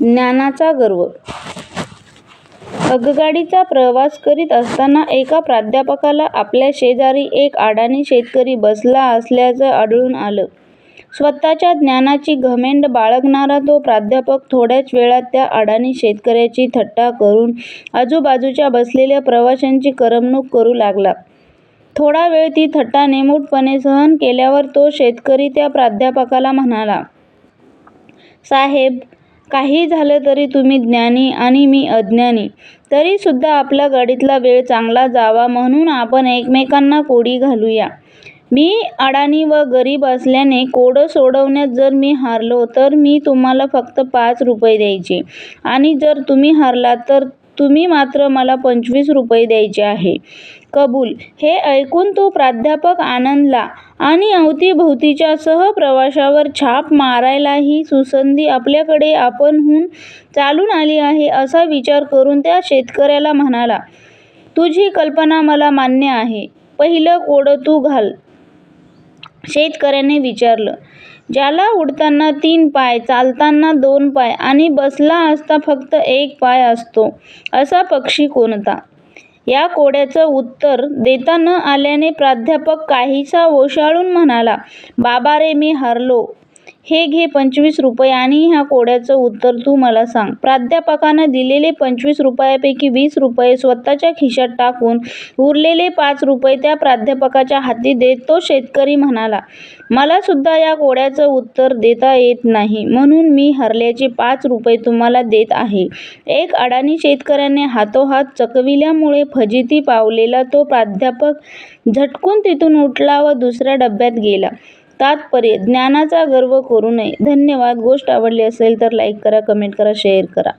ज्ञानाचा गर्व आगगाडीचा प्रवास करीत असताना एका प्राध्यापकाला आपल्या शेजारी एक अडाणी शेतकरी बसला असल्याचं आढळून आलं. स्वतःच्या ज्ञानाची घमेंड बाळगणारा तो प्राध्यापक थोड्याच वेळात त्या अडाणी शेतकऱ्याची थट्टा करून आजूबाजूच्या बसलेल्या प्रवाशांची करमणूक करू लागला. थोडा वेळ ती थट्टा निमूटपणे सहन केल्यावर तो शेतकरी त्या प्राध्यापकाला म्हणाला, साहेब, काही झालं तरी तुम्ही ज्ञानी आणि मी अज्ञानी, तरीसुद्धा आपला गाडीतला वेळ चांगला जावा म्हणून आपण एकमेकांना कोडी घालूया. मी अडाणी व गरीब असल्याने कोडं सोडवण्यात जर मी हारलो तर मी तुम्हाला फक्त पाच रुपये द्यायचे आणि जर तुम्ही हारलात तर तुम्ही मात्र मला पंचवीस रुपये द्यायचे आहे. कबूल. हे ऐकून तो प्राध्यापक आनंदला आणि अवतीभवतीच्या सहप्रवाशावर छाप मारायलाही सुसंधी आपल्याकडे आपणहून चालून आली आहे असा विचार करून त्या शेतकऱ्याला म्हणाला, तुझी कल्पना मला मान्य आहे. पहिलं कोडं तू घाल. शेतकऱ्याने विचारलं, ज्याला उडताना तीन पाय, चालताना दोन पाय आणि बसला असता फक्त एक पाय असतो असा पक्षी कोणता? या कोड्याचं उत्तर देता न आल्याने प्राध्यापक काहीसा ओशाळून म्हणाला, बाबा रे मी हारलो. हे घे पंचवीस रुपये आणि ह्या कोड्याचं उत्तर तू मला सांग. प्राध्यापकानं दिलेले पंचवीस रुपयांपैकी वीस रुपये स्वतःच्या खिशात टाकून उरलेले पाच रुपये त्या प्राध्यापकाच्या हाती देत तो शेतकरी म्हणाला, मलासुद्धा या कोड्याचं उत्तर देता येत नाही म्हणून मी हरल्याचे पाच रुपये तुम्हाला देत आहे. एक अडाणी शेतकऱ्याने हातोहात चकविल्यामुळे फजिती पावलेला तो प्राध्यापक झटकून तिथून उठला व दुसऱ्या डब्यात गेला. तात्पर्य ज्ञानाचा गर्व करू नये. धन्यवाद. गोष्ट आवडली असेल तर लाईक करा, कमेंट करा, शेअर करा.